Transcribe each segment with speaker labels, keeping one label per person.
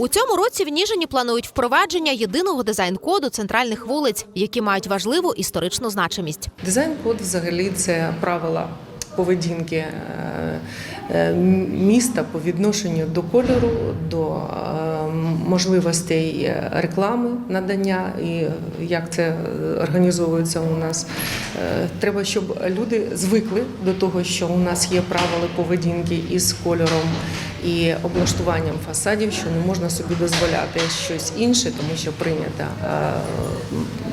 Speaker 1: У цьому році в Ніжині планують впровадження єдиного дизайн-коду центральних вулиць, які мають важливу історичну значимість.
Speaker 2: Дизайн-код взагалі це правила поведінки е, е, міста по відношенню до кольору, до е, можливостей реклами надання і як це організовується у нас. Треба, щоб люди звикли до того, що у нас є правила поведінки із кольором і облаштуванням фасадів, що не можна собі дозволяти щось інше, тому що прийнята е,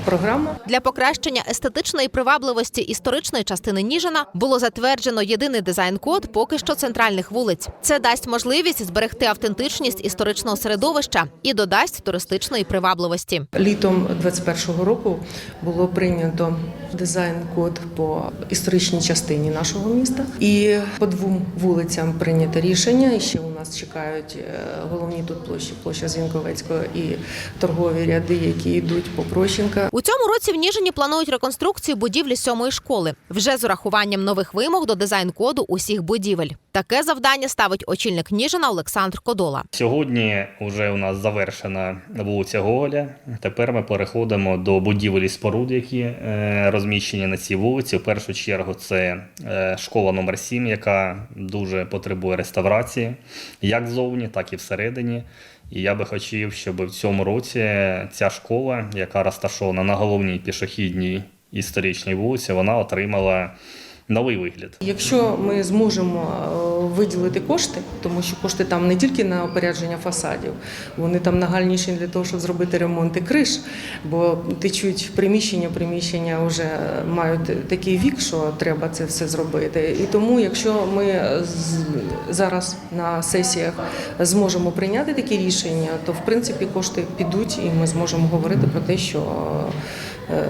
Speaker 2: програма.
Speaker 1: Для покращення естетичної привабливості історичної частини Ніжина було затверджено єдиний дизайн-код поки що центральних вулиць. Це дасть можливість зберегти автентичність історичного середовища і додасть туристичної привабливості.
Speaker 2: Літом 21-го року було прийнято дизайн-код по історичній частині нашого міста, і по двом вулицям прийнято рішення. І ще у нас чекають е, головні тут площі, площа Зінковецького і торгові ряди, які йдуть по Прощенка.
Speaker 1: У цьому році в Ніжині планують реконструкцію будівлі сьомої школи вже з урахуванням нових вимог до дизайн-коду усіх будівель. Таке завдання ставить очільник Ніжина Олександр Кодола.
Speaker 3: Сьогодні вже у нас завершена вулиця Гоголя. Тепер ми переходимо до будівель споруд, які е, розміщені на цій вулиці. В першу чергу це е, школа номер 7 яка дуже потребує реставрації, як ззовні, так і всередині. І я би хотів, щоб в цьому році ця школа, яка розташована на головній пішохідній історичній вулиці, вона отримала новий вигляд.
Speaker 2: Якщо ми зможемо е, виділити кошти, тому що кошти там не тільки на опорядження фасадів, вони там нагальніші для того, щоб зробити ремонти криш, бо течуть приміщення, приміщення вже мають такий вік, що треба це все зробити. І тому, якщо ми зараз на сесіях зможемо прийняти такі рішення, то в принципі кошти підуть, і ми зможемо говорити про те, що е,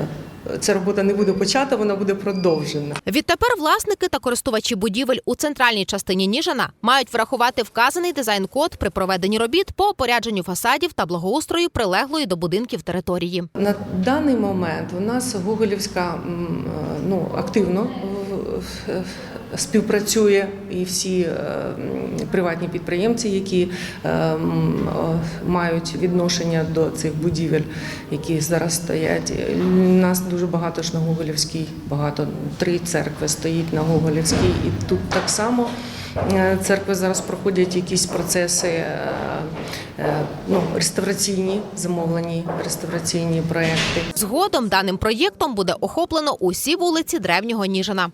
Speaker 2: ця робота не буде почата, вона буде продовжена.
Speaker 1: Відтепер власники та користувачі будівель у центральній частині Ніжина мають врахувати вказаний дизайн-код при проведенні робіт по опорядженню фасадів та благоустрою прилеглої до будинків території.
Speaker 2: На даний момент у нас Гоголівська е, ну, активно співпрацює і всі е, приватні підприємці, які е, мають відношення до цих будівель, які зараз стоять. У нас дуже багато ж на Гоголівській, багато три церкви стоїть на Гоголівській, і тут так само. е, Церкви зараз проходять якісь процеси ну, реставраційні, замовлені реставраційні проекти.
Speaker 1: Згодом даним проєктом буде охоплено усі вулиці древнього Ніжина.